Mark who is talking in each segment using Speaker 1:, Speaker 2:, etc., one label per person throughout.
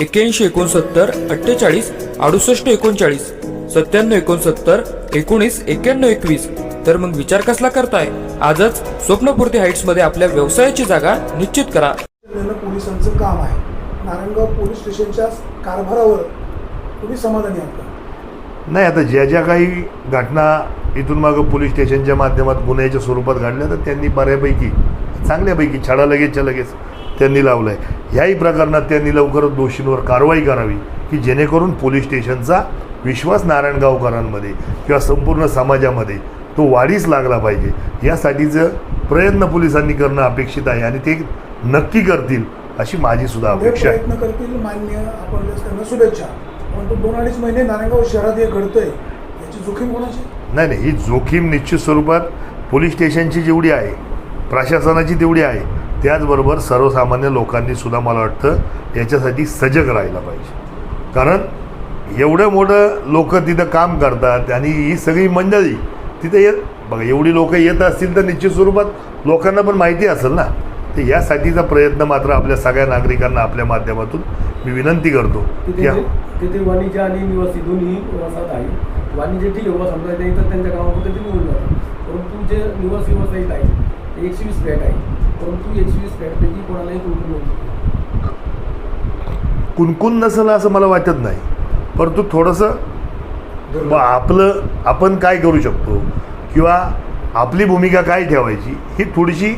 Speaker 1: एक्क्याऐंशी एकोणसत्तर अठ्ठेचाळीस अडुसष्ट एकोणचाळीस सत्त्याण्णव एकोणसत्तर एकोणीस एक्क्याण्णव एकवीस. तर मग विचार कसला करताय? आजच स्वप्नपूर्ती हाईट्समध्ये आपल्या व्यवसायाची जागा निश्चित करा.
Speaker 2: पोलिसांचं काम आहे. नारायणगाव पोलीस स्टेशनच्या कारभारावर तुम्ही समाधानी आहात
Speaker 3: नाही आता ज्या ज्या काही घटना इथून मागं पोलीस स्टेशनच्या माध्यमात गुन्ह्याच्या स्वरूपात घडल्या तर त्यांनी बऱ्यापैकी चांगल्यापैकी छडा लगेचच्या लगेच. त्यांनी लावलं आहे ह्याही प्रकरणात त्यांनी लवकरच दोषींवर कारवाई करावी की जेणेकरून पोलीस स्टेशनचा विश्वास नारायणगावकरांमध्ये किंवा संपूर्ण समाजामध्ये तो वाढीस लागला पाहिजे. यासाठीचं प्रयत्न पोलिसांनी करणं अपेक्षित आहे आणि ते नक्की करतील अशी माझी सुद्धा अपेक्षा आहे.
Speaker 2: प्रयत्न करतील मान्य आपण त्यांना शुभेच्छा. परंतु दोन अडीच महिने नारायणगाव शहरात हे घडतंय याची जोखीम कोणाची?
Speaker 3: नाही नाही ही जोखीम निश्चित स्वरूपात पोलीस स्टेशनची जेवढी आहे प्रशासनाची तेवढी आहे. त्याचबरोबर सर्वसामान्य लोकांनी सुद्धा मला वाटतं याच्यासाठी सजग राहायला पाहिजे. कारण एवढं मोठं लोक तिथं काम करतात आणि ही सगळी मंडळी तिथं येत बघा एवढी लोक येत असतील तर निश्चित स्वरूपात लोकांना पण माहिती असेल ना. तर यासाठीचा प्रयत्न मात्र आपल्या सगळ्या नागरिकांना आपल्या माध्यमातून मी विनंती करतो. की
Speaker 4: तिथे वाणिज्य आणि निवासी दोन्ही वसाहत आहे त्यांच्या गावामध्ये निघून जातात. परंतु जे निवासी वसाहत आहे एकशे वीस फ्लॅट आहे परंतु एकशे वीस कोणालाही
Speaker 3: कुणकुण नसेल असं मला वाटत नाही. परंतु थोडंसं आपलं आपण काय करू शकतो किंवा आपली भूमिका काय ठेवायची ही थोडीशी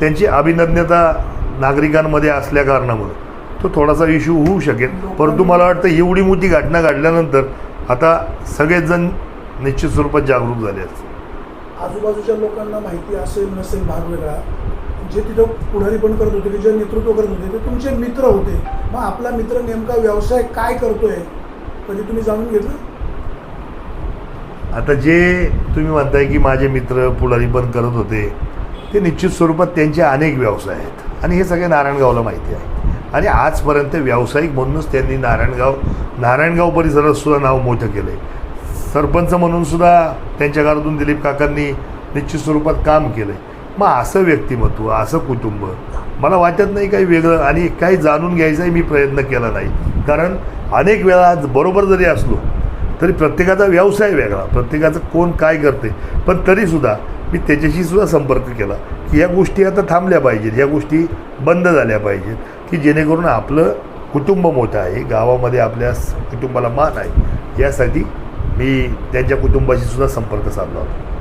Speaker 3: त्यांची अभिनज्ञता नागरिकांमध्ये असल्या कारणामुळे. तो थोडासा इश्यू होऊ शकेल. परंतु मला वाटतं एवढी मोठी घटना घडल्यानंतर आता सगळेच जण निश्चित स्वरूपात जागरूक झाले असतील.
Speaker 2: आजूबाजूच्या लोकांना माहिती असेल नसेल भाग वेगळा जे तिथं पुढारी पण करत होते की जे नेतृत्व करत होते ते तुमचे मित्र होते. मग आपला मित्र नेमका व्यवसाय काय करतोय? कधी तुम्ही जाणून घेतलं?
Speaker 3: आता जे तुम्ही म्हणताय की माझे मित्र पुढारी पण करत होते ते निश्चित स्वरूपात त्यांचे अनेक व्यवसाय आहेत. आणि हे सगळे नारायणगावला माहिती आहे. आणि आजपर्यंत व्यावसायिक म्हणूनच त्यांनी नारायणगाव नारायणगाव परिसरात सुद्धा नाव मोठं केलं आहे सरपंच म्हणून सुद्धा त्यांच्या घरातून दिलीप काकांनी निश्चित स्वरूपात काम केलं आहे मग असं व्यक्तिमत्व असं कुटुंब मला वाटत नाही काही वेगळं आणि काही जाणून घ्यायचाही मी प्रयत्न केला नाही. कारण अनेक वेळा बरोबर जरी असलो तरी प्रत्येकाचा व्यवसाय वेगळा प्रत्येकाचं कोण काय करते पण तरीसुद्धा मी त्याच्याशी सुद्धा संपर्क केला की या गोष्टी आता थांबल्या पाहिजेत या गोष्टी बंद झाल्या पाहिजेत की जेणेकरून आपलं कुटुंब मोठं आहे गावामध्ये आपल्या कुटुंबाला मान आहे यासाठी मी त्यांच्या कुटुंबाशी सुद्धा संपर्क साधला होता.